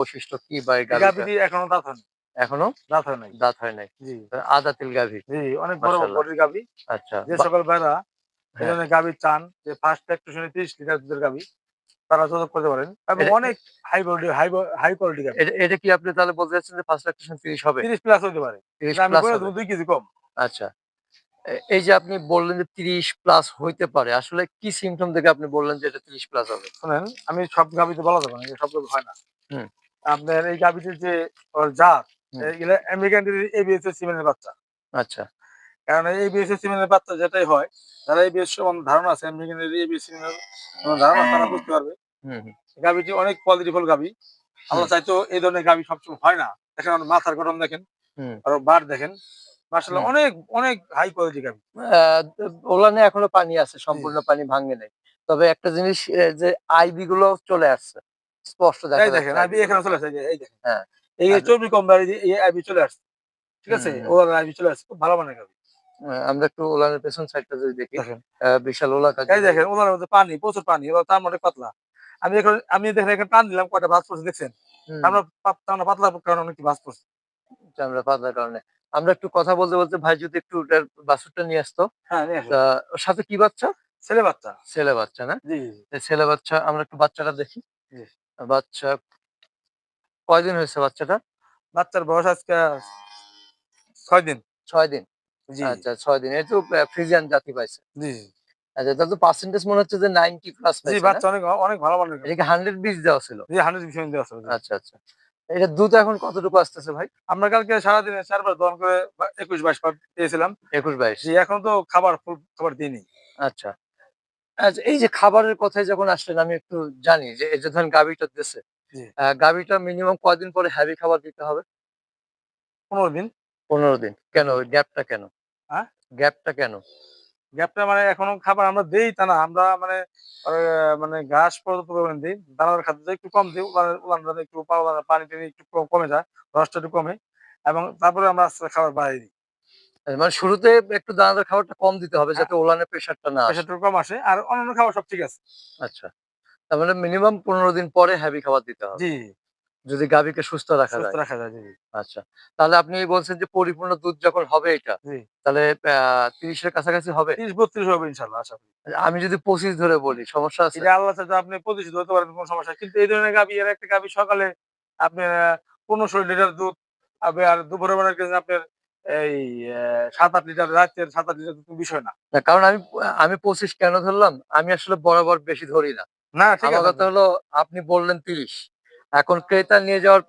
বৈশিষ্ট্য কি বা এই গাভীটা? এখনও দাঁত হয়নি এখনও? দাঁত হয় নাই। দাঁত হয় নাই। জি। আদা তিল গাভী। জি অনেক বড়। বডির গাভী। আচ্ছা। যে সকল ভাইরা এই হ্যাঁ। ধরনের গাভী চান যে ফার্স্ট ল্যাকটেশনে তিরিশ লিটার দুধের গাভী তারা যোগাযোগ করতে পারেন। এবং অনেক high body high high quality গাভী। এটা- কি আপনি তাহলে বলতে চাচ্ছেন যে ফার্স্ট লাকটেশন তিরিশ হবে? তিরিশ প্লাস হতে পারে। তিরিশ আমি প্লাস দুই কেজি কম। আচ্ছা। এই যে আপনি বললেন যে তিরিশ প্লাস হইতে পারে আসলে কি সিমটম দেখে আপনি বললেন যে এটা তিরিশ প্লাস হবে? শুনেন আমি সব গাভীতে বলা যাবে না সব গাভী হয় না। হুম। আপনার এই গাভীটির যে ওর জাত। এগুলো আমেরিকান এবিএস এর সিমেন্টের বাচ্চা। আচ্ছা। কারণ এই এবিএস সিমেন্টের বাচ্চা যেটাই হয় যারা এবিএস সম্বন্ধে ধারণা আছে আমেরিকান এবিএস সিমেন্টের ধারণা তারা বুঝতে পারবে। গাভীটি অনেক কোয়ালিটিফুল গাভী। আল্লাহ চাইতো এই ধরনের গাভী সবসময় হয় না। দেখেন মাথার গঠন দেখেন। আর বার দেখেন। মার্শাল্লাহ হুম। অনেক অনেক হাই কোয়ালিটি গাভী। ওলানে এখনও পানি আছে সম্পূর্ণ পানি ভাঙে নাই। তবে একটা জিনিস যে আইবি গুলো চলে আসছে। স্পষ্ট দেখা এই দেখেন আইবি এখানে চলে আসছে এই দেখেন। হ্যাঁ। এই চর্বি কম বাড়ি এই আইবি চলে আসছে ঠিক আছে? আইবি চলে আসছে খুব ভালো মানের আমরা একটু ওলানের পেছন সাইডটা যদি দেখি বিশাল ওলা এই দেখেন ওনার মধ্যে পানি প্রচুর পানি এবার তার মধ্যে পাতলা। আমি এখন আমি দেখেন এখানে টান দিলাম কয়টা পড়ছে দেখছেন? আমরা আমরা পাতলা কারণে অনেক ভাস পড়ছে। আমরা পাতলার কারণে। আমরা একটু কথা বলতে বলতে ভাই যদি একটু ওটার বাছুরটা নিয়ে আসতো হ্যাঁ সাথে কি বাচ্চা? ছেলে বাচ্চা। ছেলে বাচ্চা না? ছেলে বাচ্চা আমরা একটু বাচ্চাটা দেখি। বাচ্চা কয়দিন হয়েছে বাচ্চাটা? বাচ্চার বয়স আজকে ছয় দিন। ছয় দিন? আচ্ছা ছয় দিন। এই তো ফ্রিজিয়ান জাতি পাইছে। জি। আচ্ছা তাহলে পার্সেন্টেজ মনে হচ্ছে যে নাইনটি প্লাস জি বাচ্চা অনেক অনেক ভালো। এটাকে হান্ড্রেড বিশ দেওয়া ছিল। জি দেওয়া আচ্ছা আচ্ছা। এটা দুধ এখন কতটুকু আসতেছে ভাই? আমরা কালকে সারাদিনে চারবার দহন করে একুশ বাইশ একুশ বাইশ। এখন তো খাবার ফুল খাবার দিইনি। আচ্ছা। এই যে খাবারের কথায় যখন আসলেন আমি একটু জানি যে এই যে ধরেন গাভিটা দিচ্ছে জি। গাভিটা মিনিমাম কয়দিন পরে হ্যাভি খাবার দিতে হবে? পনেরো দিন। পনেরো দিন। কেন? গ্যাপটা কেন? গ্যাপটা কেন? গ্যাপটা মানে এখনও খাবার আমরা দেই তা না আমরা মানে মানে ঘাস পর্যন্ত পরিমাণ দিই দানাদার খাদ্য একটু কম দিই একটু পানি টানি একটু কমে যায় রসটা একটু কমে এবং তারপরে আমরা আস্তে খাবার বাড়িয়ে দিই। মানে শুরুতে একটু দানাদার খাবারটা কম দিতে হবে যাতে ওলানের প্রেশারটা না আসে। প্রেশারটা কম আসে আর অন্যান্য খাবার সব ঠিক আছে। আচ্ছা তার মানে মিনিমাম পনেরো দিন পরে হ্যাভি খাবার দিতে হবে। জি। যদি গাভীকে সুস্থ রাখা সুস্থ যায় রাখা যায় জি আচ্ছা তাহলে আপনি বলছেন যে পরিপূর্ণ দুধ যখন হবে এটা। তাহলে তিরিশের কাছাকাছি হবে? তিরিশ বত্রিশ হবে ইনশাল্লাহ আশা আমি যদি পঁচিশ ধরে বলি সমস্যা আছে? এটা আল্লাহ চাইতে আপনি প্রতিষ্ঠিত হতে পারেন কোনো সমস্যা কিন্তু এই ধরনের গাভি এর একটা গাভি সকালে আপনি পনেরোশো লিটার দুধ আর দুপুরে বেলার আপনার এই সাত আট লিটার রাতের সাত আট লিটার কোনো বিষয় না। কারণ আমি আমি পঁচিশ কেন ধরলাম? আমি আসলে বরাবর বেশি ধরি না। না ঠিক কথা হলো আপনি বললেন তিরিশ। এখন ক্রেতা নিয়ে যাওয়ার পর